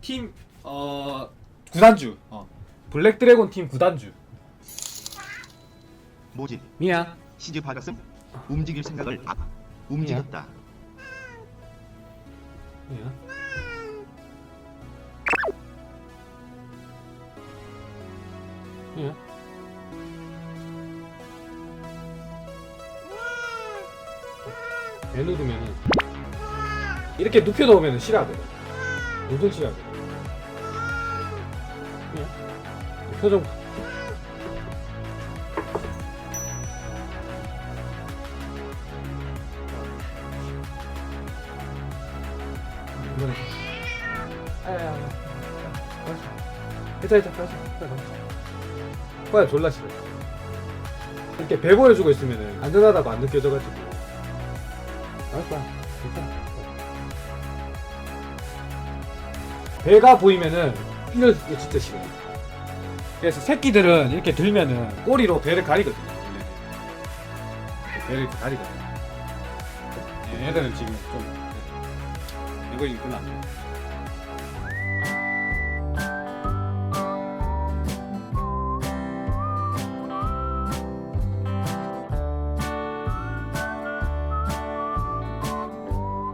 팀 어 구단주. 어. 블랙 드래곤 팀 구단주. 모집 미야. 시즈 박았음 움직일 생각을 아 움직였다 미야. 미야. 배 누르면은 이렇게 눕혀 놓으면 싫어하거든. 엄청 싫어 하거든. 미야. 표정. 이번에 괜찮아 괜찮아 괜찮아 코야 졸라 싫어. 이렇게 배 보여주고 있으면 안전하다고 안 느껴져가지고. 알았어 괜찮아 배가 보이면은 이거 이거 진짜 싫어 그래서 새끼들은 이렇게 들면은 꼬리로 배를 가리거든요 원래는. 배를 이렇게 가리거든요 예, 얘들은 지금 좀 네. 이거 좋아